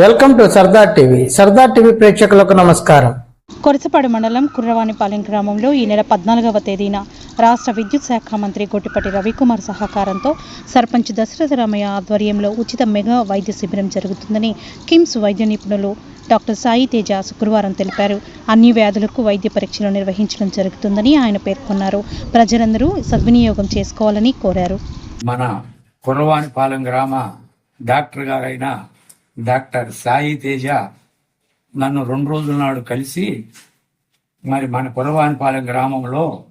Welcome to Sardar TV. Sardar TV ప్రేక్షకులకు నమస్కారం. కొరసపాడు మండలం కుర్రవానిపాలెం గ్రామంలో ఈ నెల పద్నాలుగవ తేదీన రాష్ట్ర విద్యుత్ శాఖ మంత్రి గొట్టిపట్టి రవికుమార్ సహకారంతో సర్పంచ్ దశరథ రామయ్య ఆధ్వర్యంలో ఉచిత మెగా వైద్య శిబిరం జరుగుతుందని కిమ్స్ వైద్య నిపుణులు డాక్టర్ సాయి తేజ శుక్రవారం తెలిపారు. అన్ని వ్యాధులకు వైద్య పరీక్షలు నిర్వహించడం జరుగుతుందని ఆయన పేర్కొన్నారు. ప్రజలందరూ సద్వినియోగం చేసుకోవాలని కోరారు. మన కుర్రవానిపాలెం గ్రామ డాక్టర్ గారైన డాక్టర్ సాయి తేజ నన్ను రెండు రోజుల నాడు కలిసి మరి మన కురవానిపాలెం గ్రామంలో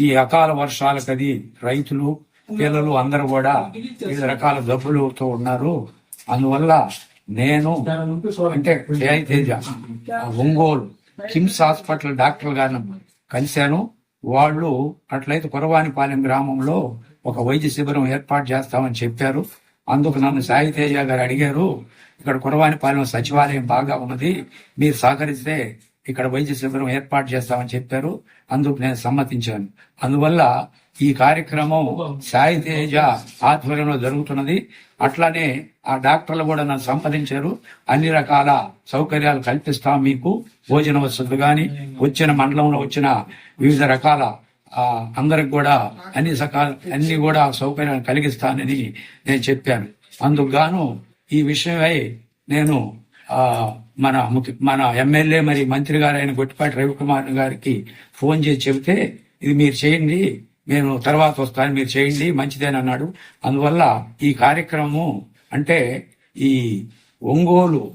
ఈ అకాల వర్షాలకది రైతులు పిల్లలు అందరూ కూడా వివిధ రకాల జబ్బులతో ఉన్నారు. అందువల్ల నేను అంటే Sai Teja Ongole KIMS hospital doctor గారిని కలిశాను. వాళ్ళు అట్లయితే కురవానిపాలెం గ్రామంలో ఒక వైద్య శిబిరం ఏర్పాటు చేస్తామని చెప్పారు. అందుకు నన్ను సాయితేజ గారు అడిగారు ఇక్కడ కురవానిపాలెం సచివాలయం బాగా ఉన్నది మీరు సహకరిస్తే ఇక్కడ వైద్య శిబిరం ఏర్పాటు చేస్తామని చెప్పారు అందుకు నేను సమ్మతించాను. అందువల్ల ఈ కార్యక్రమం సాయి తేజ ఆధ్వర్యంలో జరుగుతున్నది. అట్లానే ఆ డాక్టర్లు కూడా నన్ను సంప్రదించారు. అన్ని రకాల సౌకర్యాలు కల్పిస్తాం మీకు. భోజన వసతులు కానీ వచ్చిన మండలంలో వచ్చిన వివిధ రకాల అందరికి కూడా అన్ని సకాల అన్ని కూడా సౌకర్యాలు కలిగిస్తానని నేను చెప్పాను. అందుకు ఈ విషయమై నేను ఆ మన ముఖ్య మన ఎమ్మెల్యే మరి మంత్రి గారైన గొట్టిపాటి రవికుమార్ గారికి ఫోన్ చేసి చెబితే ఇది మీరు చేయండి నేను తర్వాత వస్తాను మీరు చేయండి మంచిదేనన్నాడు అందువల్ల ఈ కార్యక్రమము అంటే ఈ ఒంగోలు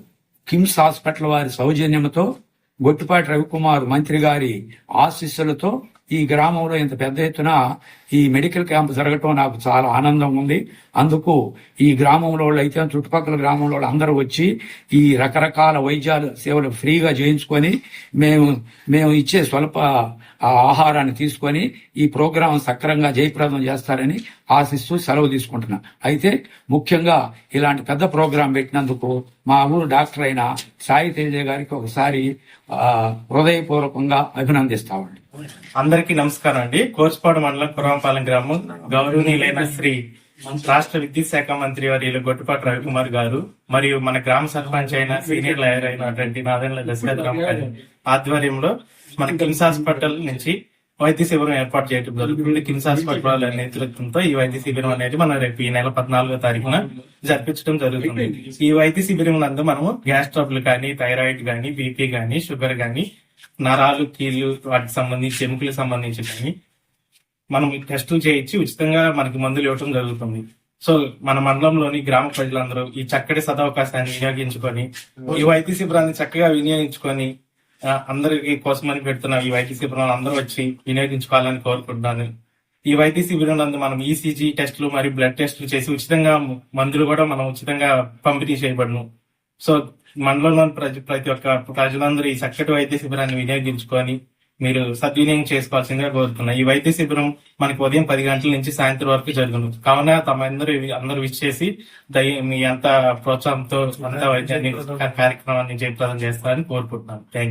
కిమ్స్ హాస్పిటల్ వారి సౌజన్యంతో గొట్టిపాటి రవికుమార్ మంత్రి గారి ఆశీస్సులతో ఈ గ్రామంలో ఇంత పెద్ద ఎత్తున ఈ మెడికల్ క్యాంప్ జరగటం నాకు చాలా ఆనందం ఉంది. అందుకు ఈ గ్రామంలో వాళ్ళు అయితే చుట్టుపక్కల గ్రామంలో వాళ్ళు అందరూ వచ్చి ఈ రకరకాల వైద్యాలు సేవలు ఫ్రీగా చేయించుకొని మేము మేము ఇచ్చే స్వల్ప ఆహారాన్ని తీసుకొని ఈ ప్రోగ్రాం సక్రంగా జయప్రదం చేస్తారని ఆశిస్తూ సెలవు తీసుకుంటున్నా. అయితే ముఖ్యంగా ఇలాంటి పెద్ద ప్రోగ్రాం పెట్టినందుకు మా ఊరు డాక్టర్ అయిన సాయి తేజ గారికి ఒకసారి ఆ, హృదయపూర్వకంగా అభినందిస్తామండి అందరికీ నమస్కారం అండి. కోర్సుపాడు మండలం కురవంపాలెం గ్రామం గౌరవనీయులైన శ్రీ రాష్ట్ర విద్యుత్ శాఖ మంత్రి వారి గొట్టుపాటి రవికుమార్ గారు మరియు మన గ్రామ సర్పంచ్ అయిన సీనియర్ లాయర్ అయినటువంటి నాదెండ్ల దశరథరామ్ గారి ఆధ్వర్యంలో మన కిమ్స్ హాస్పిటల్ నుంచి వైద్య శిబిరం ఏర్పాటు చేయడం జరుగుతుంది. కిమ్స్ హాస్పిటల్ నేతృత్వంతో ఈ వైద్య శిబిరం అనేది మనం రేపు ఈ నెల పద్నాలుగో తారీఖున జరిపించడం జరుగుతుంది. ఈ వైద్య శిబిరం నందు మనము గ్యాస్ ట్రబుల్ కానీ థైరాయిడ్ కానీ బీపీ కానీ షుగర్ కానీ నరాలు కీళ్ళు వాటికి సంబంధించి ఎముకలకు సంబంధించి కానీ మనం టెస్టులు చేయించి ఉచితంగా మనకి మందులు ఇవ్వటం జరుగుతుంది. సో మన మండలంలోని గ్రామ ప్రజలందరూ ఈ చక్కటి సదవకాశాన్ని వినియోగించుకొని ఈ వైద్య శిబిరాన్ని చక్కగా వినియోగించుకొని అందరికి కోసమని పెడుతున్న ఈ వైద్య శిబిరం అందరూ వచ్చి వినియోగించుకోవాలని కోరుకుంటున్నాను. ఈ వైద్య శిబిరం నందు మనం ఈసీజీ టెస్టులు మరియు బ్లడ్ టెస్టులు చేసి ఉచితంగా మందులు కూడా మనం ఉచితంగా పంపిణీ చేయబడును. సో మండలంలోని ప్రజ ప్రతి ఒక్క ప్రజలందరూ ఈ చక్కటి వైద్య శిబిరాన్ని వినియోగించుకొని మీరు సద్వినియోగం చేసుకోవాల్సిందిగా కోరుతున్నా. ఈ వైద్య శిబిరం మనకి ఉదయం పది గంటల నుంచి సాయంత్రం వరకు జరుగును. కావున తమ అందరూ అందరూ విచ్చేసి దయ మీ అంత ప్రోత్సాహంతో అంత వైద్యాన్ని కార్యక్రమాన్ని జయప్రదం చేస్తారని కోరుకుంటున్నాను. థ్యాంక్